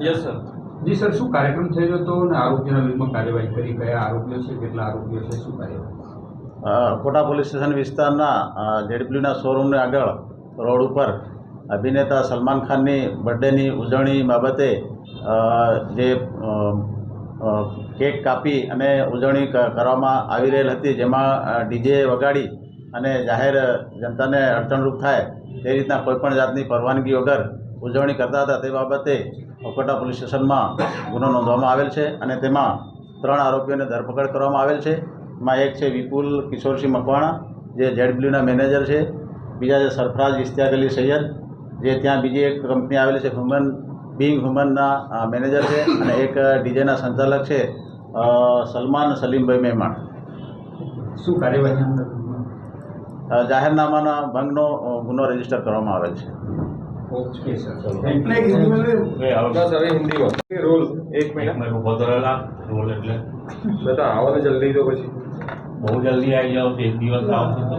Yes, sir. જી sir, શું કાર્યક્રમ થયેલો હતો અને આરોપીના વિરુદ્ધમાં કાર્યવાહી કરી કયા આરોપીઓ છે, કેટલા આરોપીઓ છે, શું કાર્યવાહી? કોટા પોલીસ સ્ટેશન વિસ્તારના જેડબ્લ્યુના શોરૂમને આગળ રોડ ઉપર અભિનેતા સલમાન ખાનની બર્થડેની ઉજવણી બાબતે જે કેક કાપી અને ઉજવણી કરવામાં આવી રહેલ હતી, જેમાં ડીજે વગાડી અને જાહેર જનતાને અડચણરૂપ થાય તે રીતના કોઈપણ જાતની પરવાનગી વગર ઉજવણી કરતા હતા તે બાબતે કોટા પોલીસ સ્ટેશનમાં ગુનો નોંધવામાં આવેલ છે અને તેમાં ત્રણ આરોપીઓને ધરપકડ કરવામાં આવેલ છે. એમાં એક છે વિપુલ કિશોરસિંહ મકવાણા, જે જેડબ્લ્યુના મેનેજર છે. બીજા છે સરફરાજ ઇશ્તિયાક અલી સૈયદ, જે ત્યાં બીજી એક કંપની આવેલી છે, હ્યુમન બિંગ હ્યુમનના મેનેજર છે અને એક ડીજેના સંચાલક છે સલમાન સલીમભાઈ મહેમાણ શું કાર્યવાહી જાહેરનામાના ભંગનો ગુનો રજિસ્ટર કરવામાં આવેલ છે. Okay sir. હિન્દીમાં રોલ. એક મિનિટ. ઊભો તો રોલ એટલે. બેટા આવો ને જલ્દી તો પછી. બહુ જલ્દી આવી જાઓ એક દિવસ આવશે તો